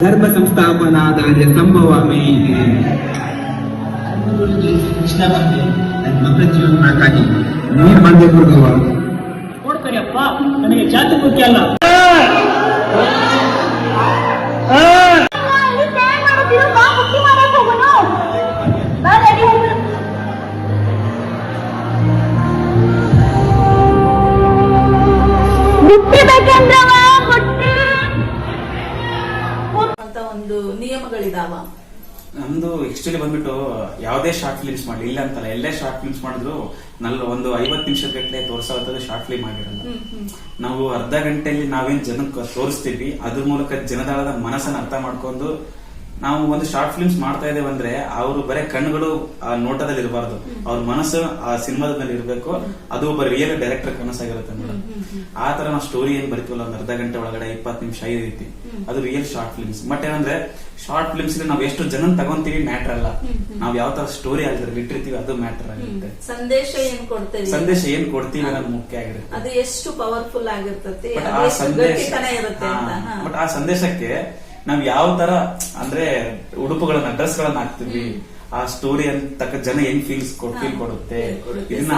ಧರ್ಮ ಸಂಸ್ಥಾಪನಾದಾಯ ಸಂಭವಾಮಿ ಕೃಷ್ಣ ಬಂದೆ ನನ್ನ ಬಂದೆ ಗುರುಗವ ನೋಡ್ಕರಿಯಪ್ಪ ನನಗೆ ಜಾತಿ ಮುಖ್ಯ ಅಲ್ಲ. ಬುಟ್ಟಿ ಬೇಕಂದ್ರವ? ಒಂದು ನಿಯಮಗಳಿದಾವ? ನಮ್ದು ಆಕ್ಚುಲಿ ಬಂದ್ಬಿಟ್ಟು ಯಾವುದೇ ಶಾರ್ಟ್ ಫಿಲ್ಮ್ಸ್ ಮಾಡಲಿ ಇಲ್ಲ ಅಂತಲ್ಲ ಎಲ್ಲೇ ಶಾರ್ಟ್ ಫಿಲ್ಮ್ಸ್ ಮಾಡಿದ್ರು ನಲ್ ಒಂದು ಐವತ್ತು ನಿಮಿಷದ ಗಟ್ಟಲೆ ತೋರಿಸೋದು ಶಾರ್ಟ್ ಫಿಲ್ಮ್ ಆಗಿರಲ್ಲ ನಾವು ಅರ್ಧ ಗಂಟೆಯಲ್ಲಿ ನಾವೇನ್ ಜನಕ್ಕೆ ತೋರಿಸ್ತೀವಿ ಅದ್ರ ಮೂಲಕ ಜನದಾಳದ ಮನಸ್ಸನ್ನ ಅರ್ಥ ಮಾಡ್ಕೊಂಡು ನಾವು ಒಂದು ಶಾರ್ಟ್ ಫಿಲ್ಮ್ಸ್ ಮಾಡ್ತಾ ಇದ್ದೇವೆ ಅಂದ್ರೆ ಅವರು ಬರೀ ಕಣ್ಣುಗಳು ಆ ನೋಟದಲ್ಲಿ ಇರಬಾರ್ದು. ಅವ್ರ ಮನಸ್ಸು ಆ ಸಿನಿಮಾದಲ್ಲಿ ಇರಬೇಕು. ಅದು ಒಬ್ಬ ರಿಯಲ್ ಡೈರೆಕ್ಟರ್ ಕನಸಾಗಿರುತ್ತೆ ಮೇಡಮ್ ಆ ತರ ನಾವು ಸ್ಟೋರಿ ಏನ್ ಬರ್ತೀವಲ್ಲ ಒಂದು ಅರ್ಧ ಗಂಟೆ ಒಳಗಡೆ ಇಪ್ಪತ್ತು ನಿಮಿಷ ಐದು ರೀತಿ. ಅದು ರಿಯಲ್ ಶಾರ್ಟ್ ಫಿಲ್ಮ್ಸ್ ಬಟ್ ಏನಂದ್ರೆ ಶಾರ್ಟ್ ಫಿಲ್ಮ್ಸ್ ನಾವು ಎಷ್ಟು ಜನ ತಗೊಂತೀವಿ ಮ್ಯಾಟರ್ ಅಲ್ಲ. ನಾವ್ ಯಾವ ತರ ಸ್ಟೋರಿ ಆಗಿದ್ರೆ ಇಟ್ಟಿರ್ತೀವಿ ಅದು ಮ್ಯಾಟರ್ ಆಗಿರುತ್ತೆ. ಸಂದೇಶ ಏನ್ ಕೊಡ್ತೀವಿ ಸಂದೇಶ ಏನ್ ಕೊಡ್ತೀವಿ ಅನ್ನೋದು ಮುಖ್ಯ ಆಗಿರುತ್ತೆ. ಅದು ಎಷ್ಟು ಪವರ್ಫುಲ್ ಆಗಿರ್ತತಿ ಬಟ್ ಆ ಎಷ್ಟು ಸಂದೇಶ ಇರುತ್ತೆ ಅಂತ ಬಟ್ ಆ ಸಂದೇಶಕ್ಕೆ ನಾವ್ ಯಾವ ತರ ಅಂದ್ರೆ ಉಡುಪುಗಳನ್ನ ಡ್ರೆಸ್ ಗಳನ್ನ ಹಾಕ್ತಿವಿ ಆ ಸ್ಟೋರಿ ಅಂತ ತಕ್ಕ ಜನ ಹೆಂಗ್ ಫೀಲ್ಸ್ ಫೀಲ್ ಕೊಡುತ್ತೆ. ಇದನ್ನ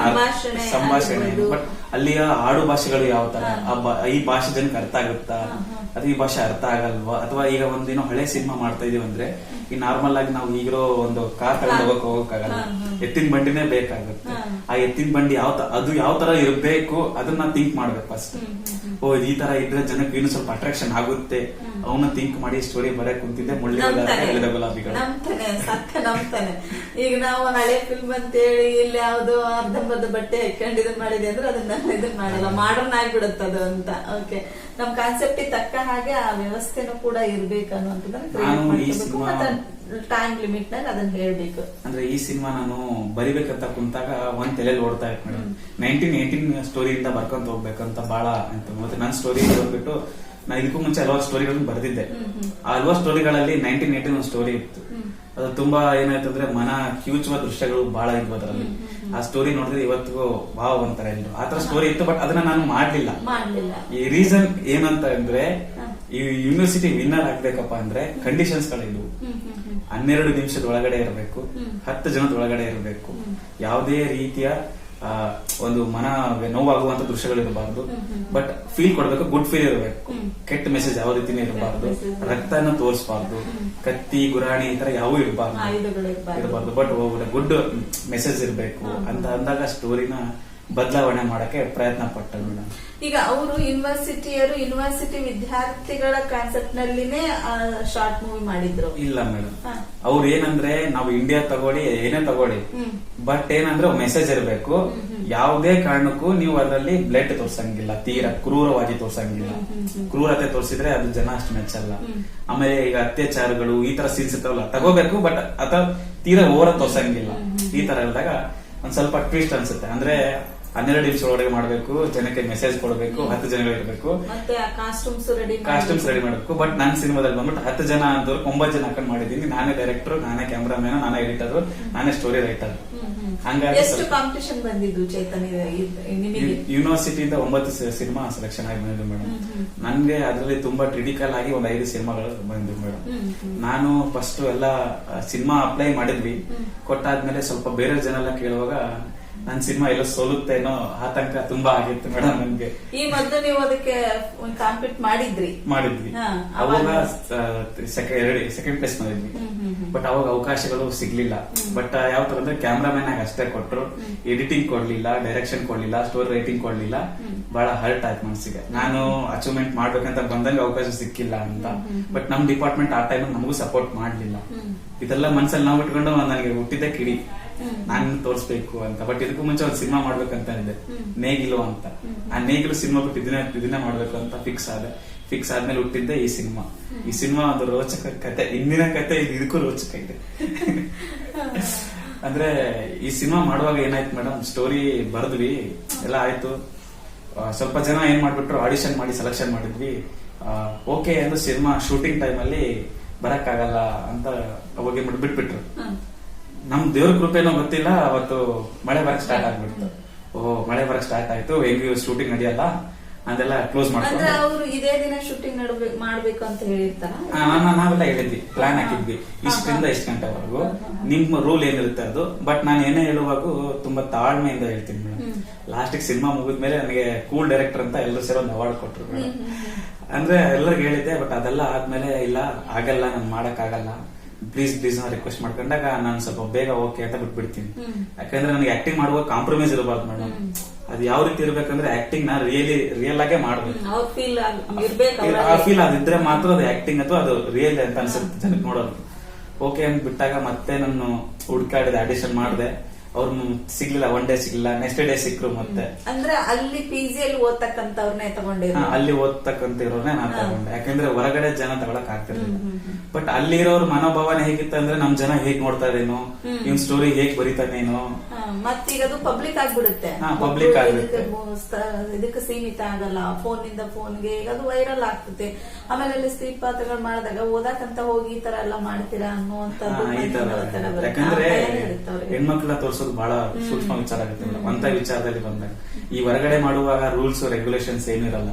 ಸಂಭಾಷಣೆ ಬಟ್ ಅಲ್ಲಿಯ ಆಡು ಭಾಷೆಗಳು ಯಾವ ತರ? ಈ ಭಾಷೆ ಜನಕ್ಕೆ ಅರ್ಥ ಆಗುತ್ತಾ? ಅಥವಾ ಈ ಭಾಷೆ ಅರ್ಥ ಆಗಲ್ವಾ? ಅಥವಾ ಈಗ ಒಂದೇನೋ ಹಳೆ ಸಿನಿಮಾ ಮಾಡ್ತಾ ಇದೀವಿ ಅಂದ್ರೆ ಈ ನಾರ್ಮಲ್ ಆಗಿ ನಾವು ಈಗಿರೋ ಒಂದು ಕಾರ್ ತಗೊಂಡು ಹೋಗಕ್ ಹೋಗಕ್ಕಾಗಲ್ಲ. ಎತ್ತಿನ ಬಂಡಿನೇ ಬೇಕಾಗುತ್ತೆ. ಆ ಎತ್ತಿನ ಬಂಡಿ ಯಾವ ಅದು ಯಾವ ತರ ಇರಬೇಕು ಅದನ್ನ ಥಿಂಕ್ ಮಾಡ್ಬೇಕು ಫಸ್ಟ್ ಓ ಈ ತರ ಇದ್ರೆ ಜನಕ್ಕೆ ಏನು ಸ್ವಲ್ಪ ಅಟ್ರಾಕ್ಷನ್ ಆಗುತ್ತೆ. ಅವನ್ನ ಥಿಂಕ್ ಮಾಡಿ ಸ್ಟೋರಿ ಬರಕ್ ಕುಂತಿದ್ದೆ ಮುಳ್ಳಿ ನಂಬ್ತಾನೆ. ಎಳೆದ ಗುಲಾಬಿಗಳು. ನಂಬ್ತಾನೆ ಸಕ್ಕ ನಂಬ್ತಾನೆ ಈಗ ನಾವು ಹಳೆ ಫಿಲ್ಮ್ ಅಂತ ಹೇಳಿ ಇಲ್ಲಿ ಯಾವ್ದೋ ಅರ್ಧಂಬರ್ಧ ಬಟ್ಟೆ ಹಾಕೊಂಡು ಇದನ್ ಮಾಡಿದೆ ಅಂದ್ರೆ ಅದನ್ನ ಇದನ್ ಮಾಡಲ್ಲ. ಮಾಡರ್ನ್ ಆಗ್ಬಿಡುತ್ತೆ ಅದು ಅಂತ. ಓಕೆ ನಮ್ ಕಾನ್ಸೆಪ್ಟ್ ತಕ್ಕ ಹಾಗೆ ಆ ವ್ಯವಸ್ಥೆನೂ ಕೂಡ ಇರ್ಬೇಕು ಅನ್ನುವಂಥದ್ದನ್ನ ಕ್ರಿಯೇಟ್ ಈ ಸಿನಿಮಾ- ಟೈಮ್ ಲಿಮಿಟ್ನಲ್ಲಿ ಅದನ್ನ ಹೇಳ್ಬೇಕು. ಅಂದ್ರೆ ಈ ಸಿನಿಮಾ ನಾನು ಬರಿಬೇಕಂತ ಕುಂತಾಗ ಒಂದ್ ತಲೆ ಓಡ್ತಾ ಇತ್ತು ಮೇಡಮ್ ನೈನ್ಟೀನ್ ಏಯ್ಟೀನ್ ಸ್ಟೋರಿಯಿಂದ ಬರ್ಕೊಂತ ಹೋಗ್ಬೇಕಂತ ಬಹಳ ಅಂತ ಮತ್ತೆ ನನ್ನ ಸ್ಟೋರಿ ಬಂದ್ಬಿಟ್ಟು ನಾನು ಇದಕ್ಕೂ ಮುಂಚೆ ಹಲವಾರು ಸ್ಟೋರಿಗಳನ್ನು ಬರೆದಿದ್ದೆ. ಆ ಹಲವಾರು ಸ್ಟೋರಿಗಳಲ್ಲಿ ನೈನ್ಟೀನ್ ಏಯ್ಟೀನ್ ಒಂದು ಸ್ಟೋರಿ ಇತ್ತು. ಅದು ತುಂಬಾ ಏನಾಯ್ತು ಅಂದ್ರೆ ಮನ ಕ್ಯೂಚುವ ದೃಶ್ಯಗಳು ಬಹಳ ಇದ್ವು ಅದರಲ್ಲಿ. ಆ ಸ್ಟೋರಿ ನೋಡಿದ್ರೆ ಇವತ್ತಿಗೂ ವಾವ್ ಅಂತಾರೆ ಎಲ್ರು. ಆ ತರ ಸ್ಟೋರಿ ಇತ್ತು ಬಟ್ ಅದನ್ನ ನಾನು ಮಾಡ್ಲಿಲ್ಲ. ಈ ರೀಸನ್ ಏನಂತ ಅಂದ್ರೆ ಈ ಯೂನಿವರ್ಸಿಟಿ ವಿನ್ನರ್ ಆಗ್ಬೇಕಪ್ಪ ಅಂದ್ರೆ ಕಂಡೀಷನ್ಸ್ ಗಳಿದ್ವು ಹನ್ನೆರಡು ನಿಮಿಷದ ಒಳಗಡೆ ಇರಬೇಕು ಹತ್ತು ಜನದ ಒಳಗಡೆ ಇರಬೇಕು. ಯಾವುದೇ ರೀತಿಯ ಒಂದು ಮನ ನೋವಾಗುವಂತ ದೃಶ್ಯಗಳು ಇರಬಾರ್ದು. ಬಟ್ ಫೀಲ್ ಕೊಡಬೇಕು ಗುಡ್ ಫೀಲ್ ಇರಬೇಕು. ಕೆಟ್ಟ ಮೆಸೇಜ್ ಯಾವ ರೀತಿನೇ ಇರಬಾರ್ದು. ರಕ್ತನ ತೋರಿಸಬಾರ್ದು. ಕತ್ತಿ ಗುರಾಣಿ ಈ ತರ ಯಾವೂ ಇರಬಾರ್ದು. ಇರಬಾರ್ದು. ಬಟ್ ಗುಡ್ ಮೆಸೇಜ್ ಇರಬೇಕು. ಅಂತ ಅಂದಾಗ ಸ್ಟೋರಿನ ಬದಲಾವಣೆ ಮಾಡಕ್ಕೆ ಪ್ರಯತ್ನ ಪಟ್ಟರು ಮೇಡಮ್. ಈಗ ಅವರು ಯೂನಿವರ್ಸಿಟಿಯರು ಯೂನಿವರ್ಸಿಟಿ ವಿದ್ಯಾರ್ಥಿಗಳ ಕಾನ್ಸೆಪ್ಟ್ ನಲ್ಲಿನೇ ಶಾರ್ಟ್ ಮೂವಿ ಮಾಡಿದ್ರು. ಇಲ್ಲ ಮೇಡಮ್. ಅವ್ರು ಏನಂದ್ರೆ ನಾವು ಇಂಡಿಯಾ ತಗೊಳ್ಳಿ ಏನೇ ತಗೊಳ್ಳಿ. ಬಟ್ ಏನಂದ್ರೆ ಮೆಸೇಜ್ ಇರಬೇಕು. ಯಾವುದೇ ಕಾರಣಕ್ಕೂ ನೀವು ಅದರಲ್ಲಿ ಬ್ಲಡ್ ತೋರ್ಸಂಗಿಲ್ಲ ತೀರ ಕ್ರೂರವಾಗಿ ತೋರ್ಸಂಗಿಲ್ಲ. ಕ್ರೂರತೆ ತೋರಿಸಿದ್ರೆ ಅದು ಜನ ಅಷ್ಟು ಮೆಚ್ಚಲ್ಲ. ಆಮೇಲೆ ಈಗ ಅತ್ಯಾಚಾರಗಳು ಈ ತರ ಸೀನ್ಸ್ ಇರ್ತಾವಲ್ಲ ತಗೋಬೇಕು ಬಟ್ ಅಥವಾ ತೀರಾ ಓರ ತೋರ್ಸಂಗಿಲ್ಲ. ಈ ತರ ಇಲ್ದಾಗ ಒಂದ್ ಸ್ವಲ್ಪ ಟ್ವಿಸ್ಟ್ ಅನ್ಸುತ್ತೆ. ಅಂದ್ರೆ ಹನ್ನೆರಡು ನಿಮಿಷ ಒಳಗಡೆ ಮಾಡಬೇಕು ಜನಕ್ಕೆ ಮೆಸೇಜ್ ಕೊಡಬೇಕು ಹತ್ತು ಜನ ಇರಬೇಕು. ಮತ್ತೆ ಕಾಸ್ಟ್ಯೂಮ್ಸ್ ರೆಡಿ ಕಾಸ್ಟ್ಯೂಮ್ಸ್ ರೆಡಿ ಮಾಡಬೇಕು. ಬಟ್ ನನ್ನ ಸಿನಿಮಾದಲ್ಲಿ ಬಂದ್ಬಿಟ್ಟು ಹತ್ತು ಜನ ಅಂತವ್ರು ಒಂಬತ್ತು ಜನ ಹಾಕೊಂಡು ಮಾಡಿದೀನಿ ನಾನೇ ಡೈರೆಕ್ಟರ್ ನಾನೇ ಕ್ಯಾಮ್ರಾಮನ್ ನಾನೇ ಎಡಿಟರ್ ನಾನೇ ಸ್ಟೋರಿ ರೈಟರ್ ಹಂಗಾಗಿ ಎಷ್ಟು ಕಾಂಪಿಟೇಷನ್ ಬಂದಿದ್ದು ಚೈತನ್ಯ? ಇದ್- ನಿಮಗೆ? ಯೂನಿವರ್ಸಿಟಿಯಿಂದ ಒಂಬತ್ತು ಸಿನಿಮಾ ಸೆಲೆಕ್ಷನ್ ಆಗಿ ಬಂದಿದ್ದು ಮೇಡಮ್ ನನ್ಗೆ ಅದರಲ್ಲಿ ತುಂಬಾ ಕ್ರಿಟಿಕಲ್ ಆಗಿ ಒಂದು ಐದು ಸಿನಿಮಾಗಳು ಬಂದಿದ್ದು ಮೇಡಮ್. ನಾನು ಫಸ್ಟ್ ಎಲ್ಲ ಸಿನಿಮಾ ಅಪ್ಲೈ ಮಾಡಿದ್ವಿ. ಕೊಟ್ಟಾದ್ಮೇಲೆ ಸ್ವಲ್ಪ ಬೇರೆ ಜನ ಎಲ್ಲ ಕೇಳುವಾಗ ನನ್ನ ಸಿನಿಮಾ ಎಲ್ಲೋ ಸೋಲುತ್ತೇನೋ ಆತಂಕ ತುಂಬಾ ಆಗಿತ್ತು ಮೇಡಮ್ ನನ್ಗೆ. ಈ ಮೊದಲು ನೀವು ಅದಕ್ಕೆ ಕಾಂಪೀಟ್ ಮಾಡಿದ್ರಿ. ಮಾಡಿದ್ವಿ. ಅವಾಗ ಸೆಕೆಂಡ್ ಸೆಕೆಂಡ್ ಪ್ಲೇಸ್ ಮಾಡಿದ್ವಿ. ಬಟ್ ಅವಾಗ ಅವಕಾಶಗಳು ಸಿಗ್ಲಿಲ್ಲ. ಬಟ್ ಯಾವ ತರ ಅಂದ್ರೆ ಕ್ಯಾಮ್ರಾಮನ್ ಆಗಿ ಅಷ್ಟೇ ಕೊಟ್ರು. ಎಡಿಟಿಂಗ್ ಕೊಡ್ಲಿಲ್ಲ ಡೈರೆಕ್ಷನ್ ಕೊಡ್ಲಿಲ್ಲ ಸ್ಟೋರಿ ರೈಟಿಂಗ್ ಕೊಡ್ಲಿಲ್ಲ. ಬಹಳ ಹರ್ಟ್ ಆಯ್ತು ಮನ್ಸಿಗೆ. ನಾನು ಅಚೀವ್ಮೆಂಟ್ ಮಾಡ್ಬೇಕಂತ ಬಂದಂಗೆ ಅವಕಾಶ ಸಿಕ್ಕಿಲ್ಲ ಅಂತ. ಬಟ್ ನಮ್ ಡಿಪಾರ್ಟ್ಮೆಂಟ್ ಆ ಟೈಮ್ ನಮಗೂ ಸಪೋರ್ಟ್ ಮಾಡ್ಲಿಲ್ಲ. ಇದೆಲ್ಲ ಮನ್ಸಲ್ಲಿ ನಾವು ಇಟ್ಕೊಂಡು ನನಗೆ ಹುಟ್ಟಿದ್ದೆ ಕಿಡಿ. ನಾನು ತೋರಿಸ್ಬೇಕು ಅಂತ. ಬಟ್ ಇದಕ್ಕೂ ಮುಂಚೆ ಒಂದು ಸಿನಿಮಾ ಮಾಡ್ಬೇಕಂತ ಇದೆ. ನೇಗಿಲು ಅಂತ. ಆ ನೇಗಿಲು ಸಿನಿಮಾ ಬಿಟ್ಟು ಇದನ್ನ ಇದನ್ನ ಮಾಡ್ಬೇಕು ಅಂತ ಫಿಕ್ಸ್ ಆದ. ಫಿಕ್ಸ್ ಆದ್ಮೇಲೆ ಹುಟ್ಟಿದ್ದೆ ಈ ಸಿನಿಮಾ ಈ ಸಿನಿಮಾ ಒಂದು ರೋಚಕ ಕತೆ. ಇಂದಿನ ಕತೆ ಇದು ಇದಕ್ಕೂ ರೋಚಕ ಇದೆ. ಅಂದ್ರೆ ಈ ಸಿನಿಮಾ ಮಾಡುವಾಗ ಏನಾಯ್ತು ಮೇಡಮ್ ಸ್ಟೋರಿ ಬರೆದ್ವಿ ಎಲ್ಲ ಆಯ್ತು. ಸ್ವಲ್ಪ ಜನ ಏನ್ ಮಾಡ್ಬಿಟ್ರು? ಆಡಿಷನ್ ಮಾಡಿ ಸೆಲೆಕ್ಷನ್ ಮಾಡಿದ್ವಿ. ಓಕೆ ಅಂದ್ರೆ ಸಿನಿಮಾ ಶೂಟಿಂಗ್ ಟೈಮ್ ಅಲ್ಲಿ ಆಗಲ್ಲ ಅಂತ ಅವಾಗ ಬಿಟ್ಬಿಟ್ರು. ನಮ್ ದೇವ್ರ ಕೃಪೆನೋ ಗೊತ್ತಿಲ್ಲ ಅವತ್ತು ಮಳೆ ಬರಕ್ ಸ್ಟಾರ್ಟ್ ಆಗ್ಬಿಡ್ತು. ಓ ಮಳೆ ಬರಕ್ ಸ್ಟಾರ್ಟ್ ಆಯ್ತು ಹೆಂಗ್ ಶೂಟಿಂಗ್ ನಡೆಯಲ್ಲ? ಅದೆಲ್ಲ ಕ್ಲೋಸ್ ಅಂದ್ರೆ ಮಾಡ್ಕೊಂಡು ಅವರು ಇದೇ ದಿನ ಶೂಟಿಂಗ್ ನಡ್ಬೇಕು ಮಾಡ್ಬೇಕು ಅಂತ ಹೇಳಿರ್ತಾರ? ಆ, ನಾವ್- ನಾವೆಲ್ಲ ಹೇಳಿದ್ವಿ ಪ್ಲಾನ್ ಹಾಕಿದ್ವಿ. ಇಷ್ಟರಿಂದ ಇಷ್ಟು ಗಂಟೆವರೆಗೂ. ನಿಮ್ಮ ರೂಲ್ ಏನಿರುತ್ತೆ ಅದು? ಬಟ್ ನಾನು ಏನೇ ಹೇಳುವಾಗ ತುಂಬಾ ತಾಳ್ಮೆಯಿಂದ ಹೇಳ್ತೀನಿ ಮೇಡಮ್ ಲಾಸ್ಟಿಗೆ ಸಿನಿಮಾ ಮುಗಿದ್ಮೇಲೆ ನನಗೆ ಕೂಲ್ ಡೈರೆಕ್ಟರ್ ಅಂತ ಎಲ್ಲರೂ ಸೇರಿ ಒಂದು ಅವಾರ್ಡ್ ಕೊಟ್ರು ಮೇಡಮ್ ಅಂದ್ರೆ ಎಲ್ಲರಿಗೂ ಹೇಳಿದ್ದೆ ಬಟ್ ಅದೆಲ್ಲ ಆದ್ಮೇಲೆ ಇಲ್ಲ ಆಗಲ್ಲ ನಾನು ಮಾಡಕ್ ಆಗಲ್ಲ ಪ್ಲೀಸ್ ಪ್ಲೀಸ್ ಅಂತ ರಿಕ್ವೆಸ್ಟ್ ಮಾಡ್ಕೊಂಡಾಗ ನಾನು ಸ್ವಲ್ಪ ಬೇಗ ಓಕೆ ಅಂತ ಬಿಟ್ಬಿಡ್ತೀನಿ. ಯಾಕಂದ್ರೆ ನನಗೆ ಆಕ್ಟಿಂಗ್ ಮಾಡುವ ಕಾಂಪ್ರಮೈಸ್ ಇರಬಾರ್ದು ಮೇಡಮ್ ಅದು ಯಾವ ರೀತಿ ಇರ್ಬೇಕಂದ್ರೆ ಆಕ್ಟಿಂಗ್ ನಾ ರಿಯಲಿ ರಿಯಲ್ ಆಗೇ ಮಾಡ್ಬೇಕು. ಆ ಫೀಲ್ ಅದಿದ್ರೆ ಮಾತ್ರ ಅದು ಆಕ್ಟಿಂಗ್ ಅಥವಾ ಅದು ರಿಯಲ್ ಅಂತ ಅನ್ಸುತ್ತೆ ಜನಕ್ಕೆ ನೋಡೋದು. ಓಕೆ ಅಂತ ಬಿಟ್ಟಾಗ ಮತ್ತೆ ನಾನು ಹುಡ್ಕಾಡಿದೆ ಆಡಿಷನ್ ಮಾಡಿದೆ. ಅವ್ರು ಸಿಗ್ಲಿಲ್ಲ ಒನ್ ಡೇ ಸಿಗ್ಲಿಲ್ಲ ನೆಕ್ಸ್ಟ್ ಡೇ ಸಿಕ್ರು ಮತ್ತೆ. ಅಂದ್ರೆ ಅಲ್ಲಿ ಪಿ ಜಿ ಅಲ್ಲಿ ಓದ್ತಕ್ಕಂತವ್ರನ್ನೇ ಹಾ, ತಗೊಂಡಿರೋ ಅಲ್ಲಿ ಓದ್ತಕ್ಕಂತ ಇರೋರ್ನೇ ನಾನ್ ತಗೊಂಡೆ. ಯಾಕಂದ್ರೆ ಹೊರಗಡೆ ಜನ ತಗೊಳಕ್ ಆಗ್ತಿರ್ಲಿಲ್ಲ. ಬಟ್ ಅಲ್ಲಿ ಇರೋರ್ ಮನೋಭಾವನೆ ಹೇಗಿತ್ತು ಅಂದ್ರೆ ನಮ್ ಜನ ಹೇಗ್ ನೋಡ್ತಾ ಇದೇನೋ ಇವ್ನ್ ಸ್ಟೋರಿ ಹೇಗ್ ಬರೀತಾನೇನೋ ಮತ್ತೀಗ ಅದು ಪಬ್ಲಿಕ್ ಆಗ್ಬಿಡುತ್ತೆ. ಪಬ್ಲಿಕ್ ಆಗುತ್ತೆ. ಇದಕ್ಕೆ ಸೀಮಿತ ಆಗಲ್ಲ. ಫೋನ್ ಇಂದ ಫೋನ್ಗೆ ಈಗ ಅದು ವೈರಲ್ ಆಗ್ತದೆ. ಆಮೇಲೆ ಅಲ್ಲಿ ಸ್ತ್ರೀ ಪಾತ್ರಗಳು ಮಾಡಿದಾಗ ಓದಾಕಂತ ಹೋಗಿ ಈ ತರ ಎಲ್ಲ ಮಾಡ್ತೀರಾ ಅನ್ನುವಂತ ಯಾಕಂದ್ರೆ ಆ ಭಯ ತೋರ್ಸೋದು ಬಹಳ ಸೂಕ್ಷ್ಮ ವಿಚಾರ ಆಗುತ್ತೆ ಮೇಡಮ್. ಅಂತ ವಿಚಾರದಲ್ಲಿ ಬಂದಾಗ ಈ ಹೊರಗಡೆ ಮಾಡುವಾಗ ರೂಲ್ಸ್ ರೆಗ್ಯುಲೇಷನ್ಸ್ ಏನಿರಲ್ಲ.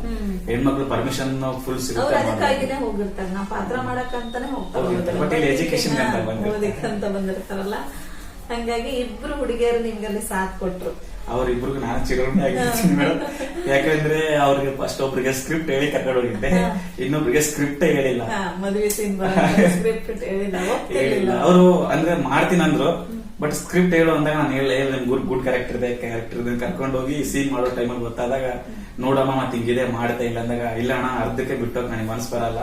ಹೆಣ್ಮಕ್ಳು ಪರ್ಮಿಷನ್ ಫುಲ್ ಸಿಗುತ್ತೆ ಹೋಗಿರ್ತಾರೆ. ನಾ ಪಾತ್ರ ಮಾಡಕ್ಕಂತಾನೆ ಹೋಗ್ತಾರೆ. But ಇಲ್ಲಿ education ಅಂತ ಬಂದಿರ್ತಾರಲ್ಲ. ಹಂಗಾಗಿ ಇಬ್ರು ಹುಡುಗಿಯರು ನಿಮ್ಗಲ್ಲಿ ಸಾಥ್ ಕೊಟ್ರು. ಅವ್ರಿಬ್ರಿಗೂ ನಾನು ಚಿರೋಣಿ ಆಗಿರ್ತೀನಿ ಮೇಡಮ್. ಯಾಕಂದ್ರೆ ಅವ್ರಿಗೆ ಫಸ್ಟ್ ಒಬ್ರಿಗೆ ಸ್ಕ್ರಿಪ್ಟ್ ಹೇಳಿ ಕರ್ಕೊಂಡು ಹೋಗಿದ್ದೆ. ಇನ್ನೊಬ್ರಿಗೆ ಸ್ಕ್ರಿಪ್ಟ್ ಹೇಳಿಲ್ಲ. ಮದುವೆ ಸೀನ್ ಸ್ಕ್ರಿಪ್ಟ್ ಹೇಳಿಲ್ಲ. ಅವರು ಅಂದ್ರೆ ಮಾಡ್ತೀನಿ ಅಂದ್ರು ಬಟ್ ಸ್ಕ್ರಿಪ್ಟ್ ಹೇಳು ಅಂದಾಗ ನಾನು ಹೇಳಿ ಗುಡ್ ಗುಡ್ ಕ್ಯಾರೆಕ್ಟರ್ ಇದೆ ಕ್ಯಾರೆಕ್ಟರ್ ಇದೆ ಕರ್ಕೊಂಡು ಹೋಗಿ ಸೀನ್ ಮಾಡೋ ಟೈಮಲ್ಲಿ ಗೊತ್ತಾದಾಗ ನೋಡಮ್ಮ ಮತ್ತೆ ಹಿಂಗಿದೆ ಮಾಡ್ತಾ ಇಲ್ಲ ಅಂದಾಗ ಇಲ್ಲ ಅಣ್ಣ ಅರ್ಧಕ್ಕೆ ಬಿಟ್ಟೋಗಿ ನನಗೆ ಮನಸ್ಸು ಬರಲ್ಲ.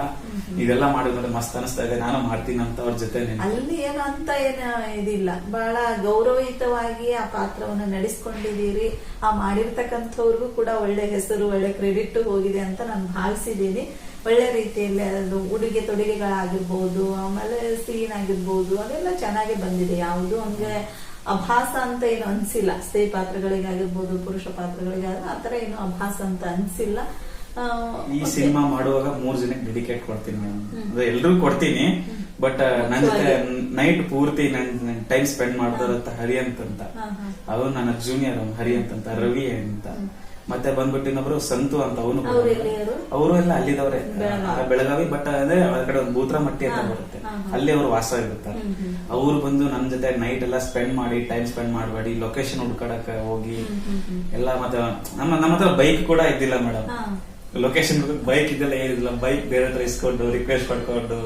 ಇದೆಲ್ಲ ಮಾಡಿದ್ರೆ ಮಸ್ತ್ ಅನಿಸ್ತಾ ಇದೆ ನಾನು ಮಾಡ್ತೀನಿ ಅಂತ ಅವ್ರ ಜೊತೆ ಅಲ್ಲಿ ಏನು ಅಂತ ಏನು ಇದಿಲ್ಲ. ಬಹಳ ಗೌರವಯುತವಾಗಿ ಆ ಪಾತ್ರವನ್ನು ನಡೆಸ್ಕೊಂಡಿದ್ದೀರಿ. ಆ ಮಾಡಿರ್ತಕ್ಕಂಥವ್ರಿಗೂ ಕೂಡ ಒಳ್ಳೆ ಹೆಸರು ಒಳ್ಳೆ ಕ್ರೆಡಿಟ್ ಹೋಗಿದೆ ಅಂತ ನಾನು ಭಾವಿಸಿದ್ದೀನಿ. ಒಳ್ಳೆ ರೀತಿಯಲ್ಲಿ ಅದು ಉಡುಗೆ ತೊಡುಗೆಗಳಾಗಿರ್ಬೋದು ಆಮೇಲೆ ಸೀನ್ ಆಗಿರ್ಬೋದು ಅದೆಲ್ಲ ಚೆನ್ನಾಗಿ ಬಂದಿದೆ. ಯಾವುದು ಹಂಗೆ ಅಭಾಸ ಅಂತ ಏನು ಅನ್ಸಿಲ್ಲ. ಸ್ತ್ರೀ ಪಾತ್ರಗಳಿಗಾಗಿರ್ಬೋದು ಪುರುಷ ಪಾತ್ರಗಳಿಗಾದ್ರೆ ಆ ತರ ಏನು ಅಭಾಸ ಅಂತ ಅನ್ಸಿಲ್ಲ. ಈ. ಸಿನಿಮಾ ಮಾಡುವಾಗ ಮೂರ್ ಜನಕ್ಕೆ ಡೆಡಿಕೇಟ್ ಕೊಡ್ತೀನಿ ಮೇಡಮ್ ಎಲ್ರಿಗೂ ಕೊಡ್ತೀನಿ ಬಟ್ ಜೊತೆ ನೈಟ್ ಪೂರ್ತಿ ನನ್ ಟೈಮ್ ಸ್ಪೆಂಡ್ ಮಾಡ್ತಾರಂತ ಹರಿ ಅಂತ. ಅವನು ನನ್ನ ಜೂನಿಯರ್ ಹರಿ ಅಂತಂತ ರವಿ ಅಂತ. ಮತ್ತೆ ಬಂದ್ಬಿಟ್ಟು ಇನ್ನೊಬ್ರು ಸಂತು ಅಂತ ಅವನು ಅವ್ರು ಅವರು ಎಲ್ಲ ಅಲ್ಲಿದವ್ರೆ. ಬೆಳಗಾವಿ. ಬಟ್ ಅಂದ್ರೆ ಆ ಕಡೆ ಒಂದು ಬೂತ್ರಮಟ್ಟಿ ಅಂತ ಬರುತ್ತೆ. ಅಲ್ಲಿ ಅವರು ವಾಸ ಇರ್ತಾರೆ ಹ್ಮ್. ಅವ್ರು ಬಂದು ನಮ್ ಜೊತೆ ನೈಟ್ ಎಲ್ಲ ಸ್ಪೆಂಡ್ ಮಾಡಿ ಟೈಮ್ ಸ್ಪೆಂಡ್ ಮಾಡಬೇಡಿ ಲೊಕೇಶನ್ ಹುಡ್ಕಡಕ್ ಹೋಗಿ. ಎಲ್ಲ ಮತ್ತೆ ನಮ್ಮ ನಮ್ಮ ಹತ್ರ ಬೈಕ್ ಕೂಡ ಇದ್ದಿಲ್ಲ ಮೇಡಮ್. ಲೊಕೇಶನ್ ಬೈಕ್ ಇದೆಲ್ಲ ಏನಿಲ್ಲ. ಬೈಕ್ ಬೇರೆ ಹತ್ರ ಇಸ್ಕೊಂಡು ರಿಕ್ವೆಸ್ಟ್ ಪಡ್ಕೊಂಡು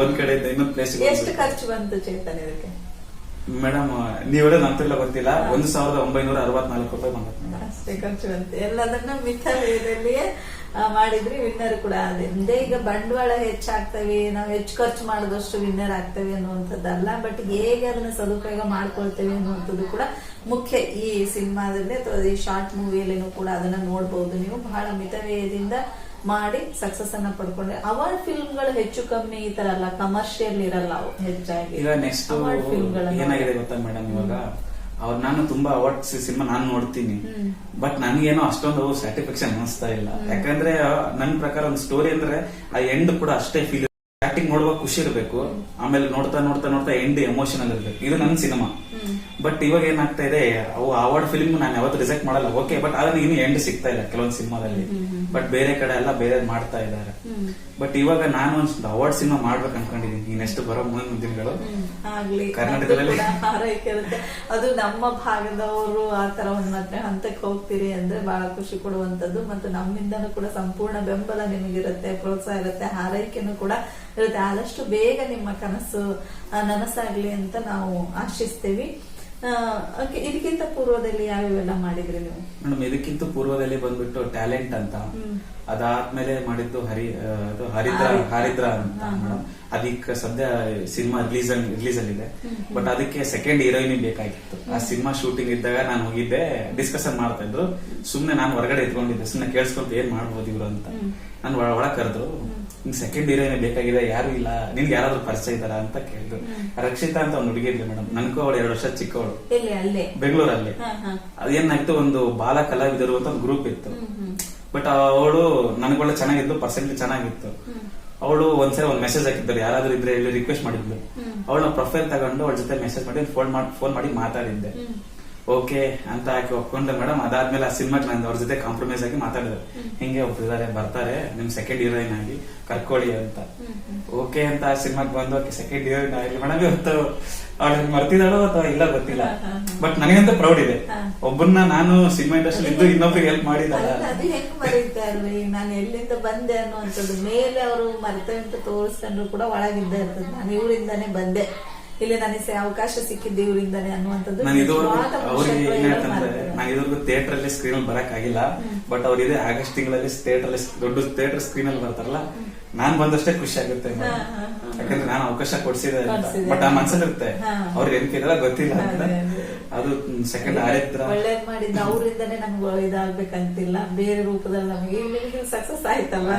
ಒಂದ್ ಕಡೆ ಇನ್ನೊಂದ್ ಪ್ಲೇಸ್ ಎಷ್ಟು ಖರ್ಚು ಬಂತು ಚೇತನ್ ಇದಕ್ಕೆ? ಮೇಡಮ್, ನೀವೆಲ್ಲ ನಂತಿಲ್ಲ ಗೊತ್ತಿಲ್ಲ. ಒಂದ್ ಸಾವಿರದ ಒಂಬೈನೂರ ಅರವತ್ನಾಲ್ಕು ರೂಪಾಯಿ ಬಂದ ಅಷ್ಟೇ ಖರ್ಚು ಎಲ್ಲದನ್ನ ಮಿತವ್ಯಯದಲ್ಲಿಯೇ ಮಾಡಿದ್ರೆ, ವಿನ್ನರ್ ಕೂಡ ಅದೇ ಈಗ ಬಂಡವಾಳ ಹೆಚ್ಚಾಗ್ತವೆ, ನಾವು ಹೆಚ್ಚು ಖರ್ಚು ಮಾಡಿದಷ್ಟು ವಿನ್ನರ್ ಆಗ್ತವೆ ಅನ್ನುವಂಥದ್ದಲ್ಲ, ಬಟ್ ಹೇಗೆ ಅದನ್ನ ಸದುಪಯೋಗ ಮಾಡ್ಕೊಳ್ತೇವೆ ಅನ್ನುವಂಥದ್ದು ಕೂಡ ಮುಖ್ಯ. ಈ ಸಿನಿಮಾದಲ್ಲಿ ಅಥವಾ ಈ ಶಾರ್ಟ್ ಮೂವಿಯಲ್ಲಿನೂ ಕೂಡ ಅದನ್ನ ನೋಡಬಹುದು ನೀವು. ಬಹಳ ಮಿತವ್ಯಯದಿಂದ ಮಾಡಿ ಸಕ್ಸಸ್ ಅನ್ನ ಪಡ್ಕೊಂಡ್ರೆ ಅವಾರ್ಡ್ ಫಿಲ್ಮ್ಗಳು ಹೆಚ್ಚು ಕಮ್ಮಿ ಈ ತರ ಅಲ್ಲ ಕಮರ್ಷಿಯಲ್ ಇರಲ್ಲ ಅವು ಹೆಚ್ಚಾಗಿ. ಈಗ ನೆಕ್ಸ್ಟ್ ಅವಾರ್ಡ್ ಏನಾಗಿದೆ ಗೊತ್ತಾ ಮೇಡಮ್ ಇವಾಗ? ಅವ್ರ ನಾನು ತುಂಬಾ ಅವಾರ್ಡ್ ಸಿನಿಮಾ ನಾನು ನೋಡ್ತೀನಿ. ಬಟ್ ನನ್ಗೇನೋ ಅಷ್ಟೊಂದು ಸ್ಯಾಟಿಸ್ಫ್ಯಾಕ್ಷನ್ ಅನಿಸ್ತಾ ಇಲ್ಲ. ಯಾಕಂದ್ರೆ ನನ್ ಪ್ರಕಾರ ಒಂದು ಸ್ಟೋರಿ ಅಂದ್ರೆ ಆ ಎಂಡ್ ಕೂಡ ಅಷ್ಟೇ ಫೀಲ್ ಆಕ್ಟಿಂಗ್ ನೋಡುವಾಗ ಖುಷಿ ಇರಬೇಕು. ಆಮೇಲೆ ನೋಡ್ತಾ ನೋಡ್ತಾ ನೋಡ್ತಾ ಎಂಡ್ ಎಮೋಷನಲ್ ಇರ್ಬೇಕು ಇದು ನನ್ನ ಸಿನಿಮಾ ಬಟ್ ಇವಾಗ ಏನಾಗ್ತಾ ಇದೆ ಅವು ಅವಾರ್ಡ್ ಫಿಲ್ಮ್ ನಾನು ಯಾವತ್ತು ರಿಜೆಕ್ಟ್ ಮಾಡಲ್ಲ. ಓಕೆ ಬಟ್ ಆದ್ರೆ ಇನ್ನು ಎಂಡ್ ಸಿಗ್ತಾ ಇಲ್ಲ ಕೆಲವೊಂದು ಸಿನಿಮಾದಲ್ಲಿ. ಬಟ್ ಬೇರೆ ಕಡೆ ಎಲ್ಲ ಬೇರೆ ಮಾಡ್ತಾ ಇದ್ದಾರೆ. ಬಟ್ ಇವಾಗ ನಾನು ಒಂದ್ ಅವಾರ್ಡ್ ಸಿನಿಮಾ ಮಾಡ್ಬೇಕು ಅನ್ಕೊಂಡಿದ್ದೀನಿ. ಇನ್ನೆಷ್ಟು ನೆಕ್ಸ್ಟ್ ಬರೋ ಮುಂದಿನ ದಿನಗಳು? ಆಗ್ಲಿ. ಕರ್ನಾಟಕದಲ್ಲಿ- ಅದು ನಮ್ಮ ಭಾಗದವರು ಆ ತರ ಒಂದ್ ಮತ್ತೆ ಹಂತಕ್ಕೆ ಹೋಗ್ತೀರಿ ಅಂದ್ರೆ ಬಹಳ ಖುಷಿ ಕೊಡುವಂತದ್ದು ಮತ್ತು ನಮ್ಮಿಂದನೂ ಕೂಡ ಸಂಪೂರ್ಣ ಬೆಂಬಲ ನಿಮಗಿರುತ್ತೆ ಪ್ರೋತ್ಸಾಹ ಇರುತ್ತೆ ಹಾರೈಕೆನೂ ಕೂಡ ಇರುತ್ತೆ. ಆದಷ್ಟು ಬೇಗ ನಿಮ್ಮ ಕನಸು ನನಸಾಗ್ಲಿ ಅಂತ ನಾವು ಆಶಿಸ್ತೀವಿ. ಇದಕ್ಕಿಂತ ಪೂರ್ವದಲ್ಲಿ ಯಾವ್ಯಾವೆಲ್ಲ ಮಾಡಿದ್ರಿ ನೀವು? ಮೇಡಮ್ ಇದಕ್ಕಿಂತ ಪೂರ್ವದಲ್ಲಿ ಬಂದ್ಬಿಟ್ಟು ಟ್ಯಾಲೆಂಟ್ ಅಂತ ಅದಾದ್ಮೇಲೆ ಮಾಡಿದ್ದು ಹರಿ ಅದು ಹರಿದ್ರ ಹರಿದ್ರ. ಅಂತ. ಮೇಡಮ್. ಅದಕ್ಕೆ ಸದ್ಯ ಸಿನಿಮಾ ರಿಲೀಸ್ ರಿಲೀಸ್ ಅಲ್ಲಿ ಇದೆ ಬಟ್ ಅದಕ್ಕೆ ಸೆಕೆಂಡ್ ಹೀರೋಯಿನ್ ಬೇಕಾಗಿತ್ತು. ಆ ಸಿನಿಮಾ ಶೂಟಿಂಗ್ ಇದ್ದಾಗ ನಾನು ಹೋಗಿದ್ದೆ ಡಿಸ್ಕಷನ್ ಮಾಡ್ತಾ ಇದ್ರು. ಸುಮ್ನೆ ನಾನು ಹೊರಗಡೆ ಇಟ್ಕೊಂಡಿದ್ದೆ ಸುಮ್ನೆ ಕೇಳಿಸ್ಕೊಂತ ಏನ್ ಮಾಡ್ಬೋದು ಇವ್ರು ಅಂತ. ನಾನು ಒಳ ಕರೆದ್ರು ನಿಂಗ್ ಸೆಕೆಂಡ್ ಹೀರೋಯಿನ್ ಬೇಕಾಗಿದೆ ಯಾರು ಇಲ್ಲ. ನಿನ್ಗೆ ಯಾರಾದ್ರೂ ಪರಿಚಯ ಇದಾರ ಅಂತ ಕೇಳಿದ್ರು. ರಕ್ಷಿತಾ ಅಂತ ಒಂದು ಹುಡುಗಿ ಇದ್ಲು ಮೇಡಮ್ ನನ್ಗೂ ಅವಳು ಎರಡು ವರ್ಷ ಚಿಕ್ಕವಳು. ಬೆಂಗಳೂರಲ್ಲಿ. ಅದೇನಾಯ್ತು ಒಂದು ಬಾಲ ಕಲಾವಿದರು ಅಂತ ಒಂದು ಗ್ರೂಪ್ ಇತ್ತು. ಬಟ್ ಅವಳು ನನಗೊಳ್ಳೆ ಚೆನ್ನಾಗಿತ್ತು ಪರ್ಸೆಂಟ್ ಚೆನ್ನಾಗಿತ್ತು. ಅವಳು ಒಂದ್ಸರಿ ಒಂದ್ ಮೆಸೇಜ್ ಹಾಕಿದ್ದಾರೆ. ಯಾರಾದ್ರೂ ಇದ್ರೆ ಹೇಳಿ ರಿಕ್ವೆಸ್ಟ್ ಮಾಡಿದ್ಲು. ಅವಳ ಪ್ರೊಫೈಲ್ ತಗೊಂಡು ಅವಳ ಜೊತೆ ಮೆಸೇಜ್ ಮಾಡಿ ಫೋನ್ ಮಾಡಿ ಫೋನ್ ಮಾಡಿ ಮಾತಾಡಿದ್ದೆ. ಓಕೆ ಅಂತ ಹಾಕಿ ಒಪ್ಕೊಂಡೆ ಮೇಡಮ್. ಅದಾದ್ಮೇಲೆ ಆ ಸಿನಿಮಾಗೆ ನಾನು ಅವ್ರ ಜೊತೆ ಕಾಂಪ್ರಮೈಸ್ ಆಗಿ ಮಾತಾಡಿದ್ರು ಹಿಂಗೆ ಒಬ್ರಿದ್ದಾರೆ ಬರ್ತಾರೆ. ನಿಮ್ ಸೆಕೆಂಡ್ ಹೀರೋಯಿನ್ ಆಗಿ ಕರ್ಕೊಳ್ಳಿ ಅಂತ. ಓಕೆ ಅಂತ ಆ ಸಿನಿಮಾಗೆ ಬಂದು ಸೆಕೆಂಡ್ ಹೀರೋಯಿನ್ ಆಗಿ ಮೇಡಮ್ ಇವತ್ತು ಅವಳಿಗೆ ಮರ್ತಿದಾಳೋ ಅಥವಾ ಇಲ್ಲ ಗೊತ್ತಿಲ್ಲ. ಬಟ್ ನನಗಂತ ಪ್ರೌಡ್ ಇದೆ. ಒಬ್ಬರನ್ನ ನಾನು ಸಿನಿಮಾ ಇಂಡಸ್ಟ್ರಿ ಇದ್ದು ಇನ್ನೊಬ್ರಿಗೆ ಹೆಲ್ಪ್ ಅದು ಹೆಂಗ್ ಮರೀತಾರ್ರಿ ನಾನು ಎಲ್ಲಿಂದ ಬಂದೆ ಅನ್ನುವಂಥದ್ದು. ಮೇಲೆ ಅವರು ಮರೆತ ಅಂತ ತೋರಿಸ್ಕೊಂಡ್ರು ಕೂಡ ಒಳಗಿದ್ದ ಇರ್ತದೆ. ನಾನು ಇವರಿಂದಾನೇ ಬಂದೆ. ಇಲ್ಲಿ ನನಗೆ ಅವಕಾಶ ಸಿಕ್ಕಿದ್ದು ಇವರಿಂದಾನೆ ಅನ್ನುವಂಥದ್ದು ನಾನು ಇದುವರೆಗೂ ಏನ್. ನಾನು ಇದುವರೆಗೂ ಥಿಯೇಟರ್ ಅಲ್ಲಿ ಸ್ಕ್ರೀನ್ ಅಲ್ಲಿ ಬರಕ್ ಆಗಿಲ್ಲ ಬಟ್ ಅವ್ರು ಇದೆ ಆಗಸ್ಟ್ ತಿಂಗಳಲ್ಲಿ ಥಿಯೇಟರ್ ಅಲ್ಲಿ ದೊಡ್ಡ ಥಿಯೇಟರ್ ಸ್ಕ್ರೀನ್ ಅಲ್ಲಿ ಬರ್ತಾರಲ್ಲ ನಾನ್ ಬಂದಷ್ಟೇ ಖುಷಿ ಆಗುತ್ತೆ ಯಾಕಂದ್ರೆ ನಾನು ಅವಕಾಶ ಕೊಡ್ಸಿದೆ. ಬಟ್ ಆ ಮನ್ಸಲ್ಲಿರುತ್ತೆ. ಹಾ. ಅವ್ರಿಗೆ ಕೇಳಿದ್ರೆ ಗೊತ್ತಿಲ್ಲ ಅಂತ. ಅದೇ, ಸೆಕೆಂಡ್ ಆರಿದ್ರ. ಒಳ್ಳೇದ್ ಮಾಡಿದ್ದ ಅವರಿಂದಾನೇ ನಮ್ಗೆ ಇದಾಗ್ಬೇಕಂತಿಲ್ಲ. ಬೇರೆ ರೂಪದಲ್ಲಿ ನಮಗೆ ಇಲ್ಲಿ ಸಕ್ಸಸ್ ಆಯ್ತಲ್ಲ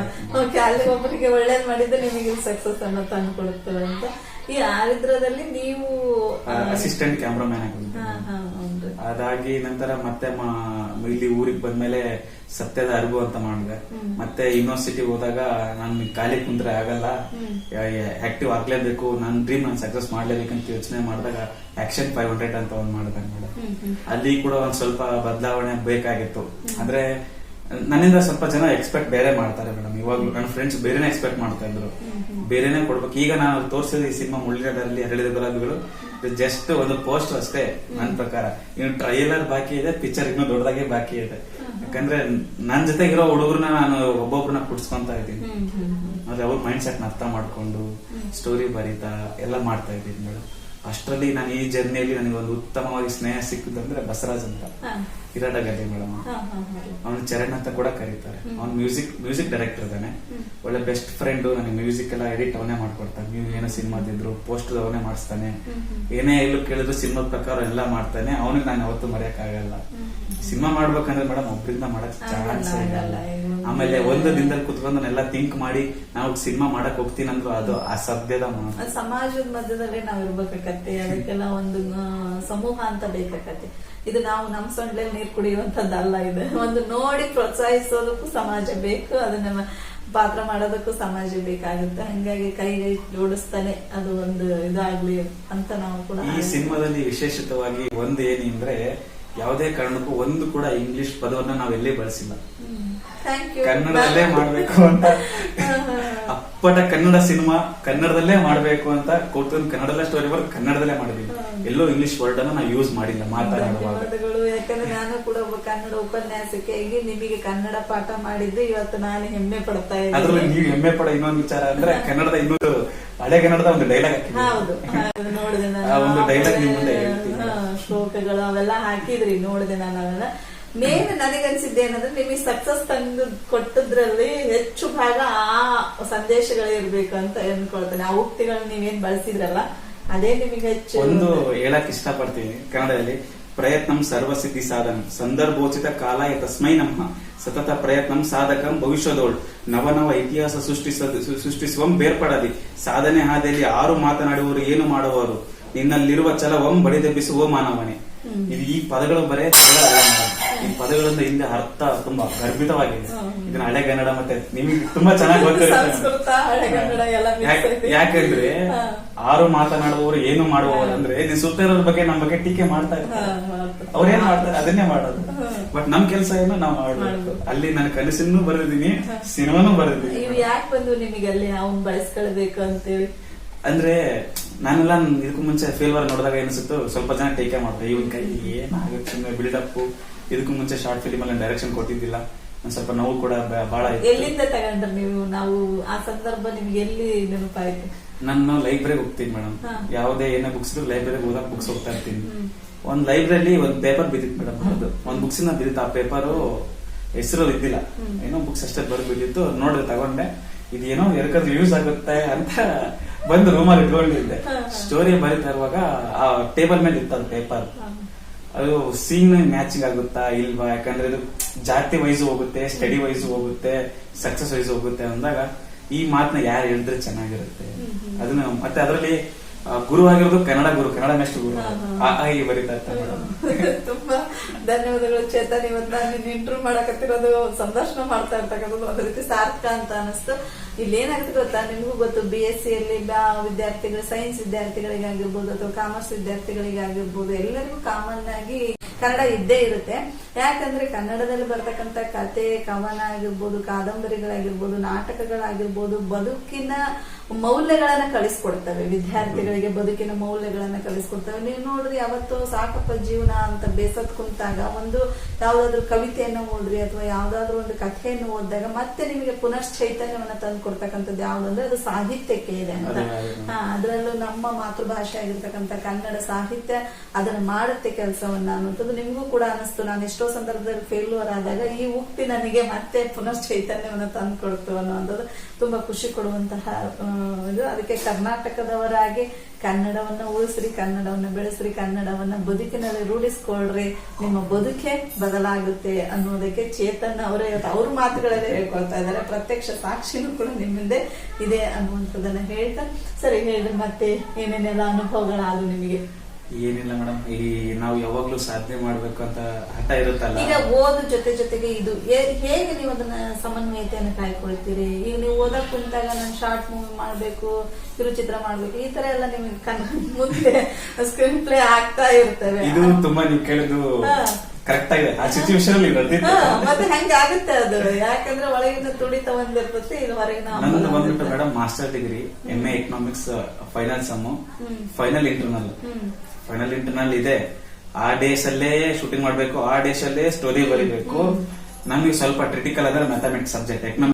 ಓಕೆ ಅಲ್ಲಿ ಒಬ್ಬರಿಗೆ ಒಳ್ಳೇದ್ ಮಾಡಿದ್ರೆ ನಿಮಗೆ ಸಕ್ಸಸ್ ಅನ್ನೋ ತಂದು ಅಂತ ಈ ಆರಿದ್ರದಲ್ಲಿ ನೀವು ಅಸಿಸ್ಟೆಂಟ್ ಕ್ಯಾಮ್ರಾಮ್ಯಾನ್ ಹಾ, ಅದಾಗಿ ನಂತರ ಮತ್ತೆ ಇಲ್ಲಿ ಊರಿಗೆ ಬಂದ್ಮೇಲೆ ಸತ್ಯದ ಅರಿವು ಅಂತ ಮಾಡಿದೆ. ಮತ್ತೆ ಯೂನಿವರ್ಸಿಟಿ ಹೋದಾಗ ನಾನು ಖಾಲಿ ಕುಂದ್ರೆ ಆಗಲ್ಲ. ಆಕ್ಟಿವ್ ಆಗ್ಲೇಬೇಕು. ನನ್ನ ಡ್ರೀಮ್ ನಾನು ಸಕ್ಸಸ್ ಮಾಡ್ಲೇಬೇಕಂತ ಯೋಚನೆ ಮಾಡಿದಾಗ ಆಕ್ಷನ್ ಫೈವ್ ಹಂಡ್ರೆಡ್ ಅಂತ ಒಂದ್ ಮಾಡಿದಂಗ ಅಲ್ಲಿ ಕೂಡ ಒಂದ್ ಸ್ವಲ್ಪ ಬದಲಾವಣೆ ಬೇಕಾಗಿತ್ತು. ಅಂದ್ರೆ ನನ್ನಿಂದ ಸ್ವಲ್ಪ ಜನ ಎಕ್ಸ್ಪೆಕ್ಟ್ ಬೇರೆ ಮಾಡ್ತಾರೆ ಮೇಡಮ್. ಇವಾಗ್ಲೂ ನನ್ನ ಫ್ರೆಂಡ್ಸ್ ಬೇರೆನೇ ಎಕ್ಸ್ಪೆಕ್ಟ್ ಮಾಡ್ತಾ ಇದ್ರು. ಬೇರೆನೇ ಕೊಡ್ಬೇಕು. ಈಗ ನಾನು ತೋರಿಸಿದ ಈ ಸಿನಿಮಾ ಮುಳ್ಳಿನಲ್ಲಿ ಹರಳಿದ ಗುಲಾಬಿಗಳು ಜಸ್ಟ್ ಒಂದು ಪೋಸ್ಟ್ ಅಷ್ಟೇ ನನ್ನ ಪ್ರಕಾರ. ಇನ್ನು ಟ್ರೈಲರ್ ಬಾಕಿ ಇದೆ ಪಿಕ್ಚರ್ ಇನ್ನೂ ದೊಡ್ಡದಾಗೆ ಬಾಕಿ ಇದೆ. ಯಾಕಂದ್ರೆ ನನ್ನ ಜೊತೆಗಿರೋ ಹುಡುಗರನ್ನ ನಾನು ಒಬ್ಬೊಬ್ರನ್ನ ಕುಡ್ಸ್ಕೊಂತ ಇದ್ದೀನಿ. ಆದ್ರೆ ಅವ್ರ ಮೈಂಡ್ ಸೆಟ್ ಅರ್ಥ ಮಾಡ್ಕೊಂಡು ಸ್ಟೋರಿ ಬರೀತಾ ಎಲ್ಲ ಮಾಡ್ತಾ ಇದ್ದೀನಿ ಮೇಡಮ್. ಅಷ್ಟರಲ್ಲಿ ನಾನು ಈ ಜರ್ನಿಯಲ್ಲಿ ನನಗೆ ಒಂದು ಉತ್ತಮವಾಗಿ ಸ್ನೇಹ ಸಿಕ್ಕಿದಂದ್ರೆ ಬಸರಾಜ್ ಅಂತ. ಹಾ. ಗದ್ದೆ ಮೇಡಮ್. ಅವನು ಚರಣ್ ಅಂತ ಕೂಡ ಕರೀತಾರೆ. ಅವ್ನು ಮ್ಯೂಸಿಕ್ ಮ್ಯೂಸಿಕ್ ಡೈರೆಕ್ಟರ್ ಇದ್ದಾನೆ ಒಳ್ಳೆ ಬೆಸ್ಟ್ ಫ್ರೆಂಡ್ ನನಗೆ ಮ್ಯೂಸಿಕ್ ಎಲ್ಲ ಎಡಿಟ್ ಅವನೇ ಮಾಡ್ಕೊಡ್ತಾನೆ. ನೀವು ಏನೋ ಸಿನಿಮಾದಿದ್ರು ಪೋಸ್ಟ್ ಅವನೇ ಮಾಡಿಸ್ತಾನೆ. ಏನೇ ಎಲ್ಲೂ ಕೇಳಿದ್ರು ಸಿನಿಮಾದ ಪ್ರಕಾರ ಎಲ್ಲ ಮಾಡ್ತಾನೆ. ಅವನಿಗೆ ನಾನು ಯಾವತ್ತೂ ಮರೆಯಕ್ಕಾಗಲ್ಲ. ಸಿನಿಮಾ ಮಾಡ್ಬೇಕಂದ್ರೆ ಮೇಡಮ್ ಒಬ್ಬರಿಂದ ಮಾಡಕ್ ಚಾನ್ಸ್ ಆಗಲ್ಲ, ಆಗಲ್ಲ. ಆಮೇಲೆ ಒಂದು ದಿನದಲ್ಲಿ ಕುತ್ಕೊಂಡು ಎಲ್ಲ ಥಿಂಕ್ ಮಾಡಿ ನಾವು ಸಿನಿಮಾ ಮಾಡಕ್ ಹೋಗ್ತೀನಿ ಅಂದ್ರು ಅದು ಅಸಾಧ್ಯದ ಸಮಾಜದ ಮಧ್ಯದಲ್ಲಿ ನಾವ್ ಇರ್ಬೇಕಾಗತ್ತೆ ಅದಕ್ಕೆಲ್ಲ ಒಂದು ಸಮೂಹ ಅಂತ ಬೇಕಾಕತ್ತೆ. ಇದು ನಾವು ನಮ್ ಸೊಂಡ್ಲಲ್ಲಿ ನೀರ್ ಕುಡಿಯುವಂತದ್ದಲ್ಲ ಇದು. ಒಂದು ನೋಡಿ ಪ್ರೋತ್ಸಾಹಿಸೋದಕ್ಕೂ ಸಮಾಜ ಬೇಕು ಅದನ್ನ ಪಾತ್ರ ಮಾಡೋದಕ್ಕೂ ಸಮಾಜ ಬೇಕಾಗುತ್ತೆ. ಹಂಗಾಗಿ ಕೈ ಕೈ ಜೋಡಿಸ್ತಾನೆ ಅದು ಒಂದು ಇದಾಗ್ಲಿ ಅಂತ ನಾವು ಕೂಡ ಈ ಸಿನಿಮಾದಲ್ಲಿ ವಿಶೇಷತವಾಗಿ ಒಂದು ಏನಂದ್ರೆ ಯಾವುದೇ ಕಾರಣಕ್ಕೂ ಒಂದು ಕೂಡ ಇಂಗ್ಲಿಷ್ ಪದವನ್ನ ನಾವೆಲ್ಲೇ ಬಳಸಿಲ್ಲ. ಥ್ಯಾಂಕ್ ಯು ಕನ್ನಡದಲ್ಲೇ ಮಾಡ್ಬೇಕು ಅಂತ. ಅಪ್ಪಟ ಕನ್ನಡ ಸಿನಿಮಾ ಕನ್ನಡದಲ್ಲೇ ಮಾಡಬೇಕು ಅಂತ ಕೂತ್ಕೊಂಡು ಕನ್ನಡದಲ್ಲೇ ಸ್ಟೋರಿ ಬರ್ದು ಕನ್ನಡದಲ್ಲೇ ಮಾಡಿದೀವಿ ಎಲ್ಲೋ ಇಂಗ್ಲಿಷ್ ವರ್ಡ್ ಅನ್ನ ನಾವು ಯೂಸ್ ಮಾಡಿಲ್ಲ ಮಾತಾಡುವಾಗ. ಧನ್ಯವಾದಗಳು. ಯಾಕಂದ್ರೆ ನಾನು ಕೂಡ ಒಬ್ಬ ಕನ್ನಡ ಉಪನ್ಯಾಸಕಿಯಾಗಿ ನಿಮಗೆ ಕನ್ನಡ ಪಾಠ ಮಾಡಿದ್ದು ಇವತ್ತು ನಾನು ಹೆಮ್ಮೆ ಪಡ್ತಾ ಅದ್ರಲ್ಲಿ ಇದ್ದೀನಿ ನೀವು ಹೆಮ್ಮೆ ಪಡ ಇನ್ನೊಂದು ವಿಚಾರ ಅಂದ್ರೆ ಕನ್ನಡದ ಇನ್ನೊಂದು ಹಳೆ ಕನ್ನಡದ ಒಂದು ಡೈಲಾಗ್ ಹೌದು. ಹೌದು, ನೋಡಿದೆ ನಾನು. ಆ ಒಂದು dialogue ನಿಮ್ ಮುಂದೆ ಹೇಳ್ತೀನಿ. ಶ್ಲೋಕಗಳು ಅವೆಲ್ಲ ಹಾಕಿದ್ರಿ ನೋಡಿದೆ ನಾನು ಅವೆಲ್ಲ ಮೇನ್ ನನಗನ್ಸಿದ್ದೆ ಏನಂದ್ರೆ ನಿಮಗೆ ಸಕ್ಸಸ್ ತಂದು ಕೊಟ್ಟದ್ರಲ್ಲಿ ಹೆಚ್ಚು ಭಾಗ ಆ ಸಂದೇಶಗಳೇ ಇರ್ಬೇಕು ಅಂತ ಅನ್ಕೊಳ್ತೇನೆ ಆ ಉಕ್ತಿಗಳನ್ನ ನೀವೇನ್ ಬಳಸಿದ್ರಲ್ಲ ಅದೇ ನಿಮಗೆ ಹೆಚ್ಚು ಒಂದು ಹೇಳಕ್ ಇಷ್ಟಪಡ್ತೀನಿ. ಕನ್ನಡದಲ್ಲಿ ಪ್ರಯತ್ನ ಸರ್ವಸಿದ್ಧಿ ಸಾಧನ. ಸಂದರ್ಭೋಚಿತ ಕಾಲ ತಸ್ಮೈ ನಮ್ಮ. ಸತತ ಪ್ರಯತ್ನ ಸಾಧಕಂ ಭವಿಷ್ಯದೋಳ್. ನವನವ ಇತಿಹಾಸ ಸೃಷ್ಟಿಸ ಸೃಷ್ಟಿಸುವಂ ಬೇರ್ಪಡಲಿ. ಸಾಧನೆ ಹಾದಿಯಲ್ಲಿ ಆರು ಮಾತನಾಡುವವರು ಏನು ಮಾಡುವರು? ನಿನ್ನಲ್ಲಿರುವ ಛಲವಂ ಬಡಿದೆಬ್ಬಿಸುವ ಮಾನವನೇ. ಇದು ಈ ಪದಗಳು ಬರೇ. ಈ ಪದಗಳಿಂದ ಹಿಂದೆ ಅರ್ಥ ತುಂಬಾ ಗರ್ಭಿತವಾಗಿದೆ. ಇದನ್ನ ಹಳೆ ಕನ್ನಡ ಮತ್ತೆ ನಿಮ್ಗೆ ತುಂಬಾ ಚೆನ್ನಾಗಿ ಗೊತ್ತಿರುತ್ತೆ. ಯಾಕಂದ್ರೆ. ಆರು ಮಾತನಾಡುವವರು ಏನು ಮಾಡುವವರು ಅಂದ್ರೆ ನಿಮ್ ಸುತ್ತ ಇರೋದ್ರ ಬಗ್ಗೆ ನಮ್ ಬಗ್ಗೆ ಟೀಕೆ ಮಾಡ್ತಾ ಇರ್ತಾರೆ. ಅವ್ರೇನ್ ಮಾಡ್ತಾರೆ. ಅದನ್ನೇ ಮಾಡೋದು. ಬಟ್ ನಮ್ ಕೆಲಸ ಏನು ನಾವು ಮಾಡ್ಬೇಕು. ಅಲ್ಲಿ ನನ್ನ ಕನಸಿನೂ ಬರೆದಿದ್ದೀನಿ ಸಿನಿಮಾನು ಬರೆದಿದ್ದೀನಿ. ನೀವು ಯಾಕೆ ಬಂದು ನಿಮಗೆ ಅಲ್ಲಿ? ಅವ್ನ್ ಬಳಸ್ಕೊಳ್ಬೇಕು ಅಂತೇಳಿ. ಅಂದ್ರೆ ನಾನೆಲ್ಲ ಇದಕ್ಕೂ ಮುಂಚೆ ಫೇಲ್ವರ್ ನೋಡಿದಾಗ ಏನಿಸುತ್ತೋ ಸ್ವಲ್ಪ ಜನ ಟೇಕೆ ಮಾಡ್ತಾರೆ. ಇವನ್ ಕೈ ಏನಾಗುತ್ತೆ? ಬಿಲ್ಡಪ್ ಇದಕ್ಕೂ ಮುಂಚೆ ಶಾರ್ಟ್ ಫಿಲಿಮ್ ಅಲ್ಲಿ ಡೈರೆಕ್ಷನ್ ಕೊಟ್ಟಿದ್ದಿಲ್ಲ. ಒಂದ್ ಸ್ವಲ್ಪ ನೋವು ಕೂಡ ಬಹಳ ಎಲ್ಲಿಂದ ತಗೊಂಡ್ರಿ ನೀವು? ನಾವು ಆ ಸಂದರ್ಭ ನಿಮ್ಗೆ ಎಲ್ಲಿ ನೆನಪಾಯ್ತು? ನಾನು ಲೈಬ್ರರಿಗೆ ಹೋಗ್ತೀನಿ ಮೇಡಮ್. ಯಾವುದೇ ಏನೇ ಬುಕ್ಸ್ ಲೈಬ್ರರಿಗೆ ಹೋದಾಗ ಬುಕ್ಸ್ ಹೋಗ್ತಾ ಇರ್ತೀನಿ. ಒಂದ್ ಲೈಬ್ರರಿ ಒಂದ್ ಪೇಪರ್ ಬಿದ್ದಿತ್ತು ಮೇಡಮ್ ಅದು ಒಂದ್ ಬುಕ್ಸ್ನ ಬಿದ್ದಿತ್ತು. ಆ ಪೇಪರು ಹೆಸರು ಇದ್ದಿಲ್ಲ. ಏನೋ ಬುಕ್ಸ್ ಅಷ್ಟೇ ಬರ್ ಬಿದ್ದಿತ್ತು ನೋಡ್ರಿ ತಗೊಂಡೆ ಇದೇನೋ ಯಾರಿಗಾದ್ರೂ ಯೂಸ್ ಆಗುತ್ತೆ ಅಂತ ಬಂದು ರೂಮಲ್ಲಿ ಇಟ್ಕೊಂಡಿದ್ದೆ. ಸ್ಟೋರಿ ಬರೀತಾ ಇರುವಾಗ ಆ ಟೇಬಲ್ ಮೇಲೆ ಇತ್ತು ಅದು ಪೇಪರ್ ಅದು ಸೀನ್ ಮ್ಯಾಚಿಂಗ್ ಆಗುತ್ತಾ ಇಲ್ವಾ? ಯಾಕಂದ್ರೆ ಇದು ಜಾತಿ ವೈಸ್ ಹೋಗುತ್ತೆ ಸ್ಟಡಿ ವೈಸ್ ಹೋಗುತ್ತೆ ಸಕ್ಸಸ್ ವೈಸ್ ಹೋಗುತ್ತೆ ಅಂದಾಗ ಈ ಮಾತನ್ನ ಯಾರು ಹೇಳಿದ್ರೆ ಚೆನ್ನಾಗಿರುತ್ತೆ? ಅದನ್ನ ಮತ್ತೆ ಅದರಲ್ಲಿ ಗುರು ಆಗಿರೋದು ಕನ್ನಡ ಗುರು ಕನ್ನಡ ನೆಕ್ಸ್ಟ್ ಗುರು. ಆ ಈ ಬರೀತಾ ಇರ್ತಾರೆ. ಧನ್ಯವಾದಗಳು ಚೇತನ್. ಇವತ್ತು ನಾನು ಇಂಟರ್ವ್ಯೂ ಮಾಡಕತ್ತಿರೋದು ಸಂದರ್ಶನ ಮಾಡ್ತಾ ಇರ್ತಕ್ಕಂಥದ್ದು ಒಂದ್ ರೀತಿ ಸಾರ್ಥಕ ಅಂತ ಅನಿಸ್ತು ಇಲ್ಲಿ ಏನಾಗುತ್ತೆ ಗೊತ್ತಾ? ನಿಮಗೂ ಗೊತ್ತು ಬಿ ಎಸ್ ಸಿ ಅಲ್ಲಿ ವಿದ್ಯಾರ್ಥಿಗಳು ಸೈನ್ಸ್ ವಿದ್ಯಾರ್ಥಿಗಳಿಗಾಗಿರ್ಬೋದು ಅಥವಾ ಕಾಮರ್ಸ್ ವಿದ್ಯಾರ್ಥಿಗಳಿಗಾಗಿರ್ಬೋದು ಎಲ್ಲರಿಗೂ ಕಾಮನ್ ಆಗಿ ಕನ್ನಡ ಇದ್ದೇ ಇರುತ್ತೆ. ಯಾಕಂದ್ರೆ ಕನ್ನಡದಲ್ಲಿ ಬರ್ತಕ್ಕಂಥ ಕತೆ, ಕವನ ಆಗಿರ್ಬೋದು, ಕಾದಂಬರಿಗಳಾಗಿರ್ಬೋದು, ನಾಟಕಗಳಾಗಿರ್ಬೋದು, ಬದುಕಿನ ಮೌಲ್ಯಗಳನ್ನ ಕಳಿಸ್ಕೊಡ್ತವೆ. ವಿದ್ಯಾರ್ಥಿಗಳಿಗೆ ಬದುಕಿನ ಮೌಲ್ಯಗಳನ್ನ ಕಳಿಸ್ಕೊಡ್ತವೆ. ನೀವು ನೋಡ್ರಿ ಅವತ್ತು ಸಾಕಪ್ಪ ಜೀವನ ಅಂತ ಬೇಸತ್ ಕುಂತಾಗ ಒಂದು ಯಾವ್ದಾದ್ರು ಕವಿತೆಯನ್ನು ಓದ್ರಿ ಅಥವಾ ಯಾವ್ದಾದ್ರು ಒಂದು ಕಥೆಯನ್ನು ಓದಿದಾಗ ಮತ್ತೆ ನಿಮಗೆ ಪುನಃ ಚೈತನ್ಯವನ್ನ ತಂದು ಕೊಡ್ತಕ್ಕಂಥದ್ದು ಯಾವ್ದಂದ್ರೆ ಅದು ಸಾಹಿತ್ಯಕ್ಕೆ ಇದೆ ಅಂತ. ಹಾ ಅದರಲ್ಲೂ ನಮ್ಮ ಮಾತೃಭಾಷೆ ಆಗಿರ್ತಕ್ಕಂಥ ಕನ್ನಡ ಸಾಹಿತ್ಯ ಅದನ್ನ ಮಾಡುತ್ತೆ ಕೆಲಸವನ್ನ ಅನ್ನೋದು ನಿಮಗೂ ಕೂಡ ಅನಿಸ್ತು ನಾನು ಎಷ್ಟೋ ಸಂದರ್ಭದಲ್ಲಿ ಫೇಲ್ಯೂರ್ ಆದಾಗ ಈ ಉಕ್ತಿ ನನಗೆ ಮತ್ತೆ ಪುನಃ ಚೈತನ್ಯವನ್ನ ತಂದು ಕೊಡ್ತು ಅನ್ನೋದು ತುಂಬಾ ಖುಷಿ ಕೊಡುವಂತಹ ಇದು ಅದಕ್ಕೆ ಕರ್ನಾಟಕದವರಾಗಿ ಕನ್ನಡವನ್ನ ಉಳಿಸ್ರಿ, ಕನ್ನಡವನ್ನ ಬೆಳೆಸ್ರಿ, ಕನ್ನಡವನ್ನ ಬದುಕಿನಲ್ಲಿ ರೂಢಿಸ್ಕೊಳ್ರಿ. ನಿಮ್ಮ ಬದುಕೆ ಬದಲಾಗುತ್ತೆ ಅನ್ನೋದಕ್ಕೆ ಚೇತನ್ ಅವರೇ ಅವ್ರ ಮಾತುಗಳಲ್ಲೇ ಹೇಳ್ಕೊಳ್ತಾ ಇದ್ದಾರೆ. ಪ್ರತ್ಯಕ್ಷ ಸಾಕ್ಷಿನೂ ಕೂಡ ನಿಮ್ಮಿಂದೆ ಇದೆ ಅನ್ನುವಂಥದ್ದನ್ನ ಹೇಳ್ತಾ ಸರಿ ಹೇಳಿ ಮತ್ತೆ ಏನೇನೆಲ್ಲ ಅನುಭವಗಳಾದವು ನಿಮಗೆ. ಏನಿಲ್ಲ ಮೇಡಮ್. ಈ ನಾವು ಯಾವಾಗ್ಲೂ ಸಾಧನೆ ಮಾಡ್ಬೇಕು ಅಂತ ಹಠ ಇರುತ್ತಲ್ಲ. ಈಗ ಓದು ಜೊತೆ ಜೊತೆಗೆ ಇದು ಏ- ಹೇಗೆ ನೀವು ಅದನ್ನ ಸಮನ್ವಯತೆಯನ್ನು ಕಾಯ್ಕೊಳ್ತೀರಿ? ಈಗ ನೀವು ಓದಕ್ ಕುಂತಾಗ ನಾನು ಶಾರ್ಟ್ ಮೂವಿ ಮಾಡ್ಬೇಕು ಕಿರುಚಿತ್ರ ಮಾಡ್ಬೇಕು ಈ ತರ ಎಲ್ಲ ನಿಮಗೆ ಕಣ್ಣ ಮುಂದೆ ಸ್ಕ್ರೀನ್ ಪ್ಲೇ ಆಗ್ತಾ ಇರ್ತವೆ. ಇದು ತುಂಬಾ ನೀವು ಕೇಳಿದ್ದು ಹಾ. ಕರೆಕ್ಟ್ ಆಗಿದೆ. ಆ ಸಿಚುವೇಶನ್ ಅಲ್ಲಿ ಮತ್ತೆ ಹೆಂಗ ಆಗುತ್ತೆ ಅದು? ಯಾಕಂದ್ರೆ ಒಳಗಿನ ತುಡಿತ ಒಂದಿರ್ತದೆ ಇದು ಹೊರಗಿನ ನಂದು ಬಂದ್ಬಿಟ್ಟು ಒಂದಿರ್ತದೆ. Madam master degree M A economics final ಅಮ್ಮ. Final internal hmm. Final internal ಇದೆ. ಆ ಡೇಸ್ ಅಲ್ಲೇ ಶೂಟಿಂಗ್ ಮಾಡಬೇಕು, ಆ ಡೇಸ್ ಅಲ್ಲೇ ಸ್ಟೋರಿ ಬರೀಬೇಕು. ನಮಗೆ ಸ್ವಲ್ಪ ಕ್ರಿಟಿಕಲ್ ಅಂದ್ರೆ ಮ್ಯಾಥಮೆಟಿಕ್ಸ್ ಸಬ್ಜೆಕ್ಟ್ ಎಕನಾಮಿಕ್ಸ್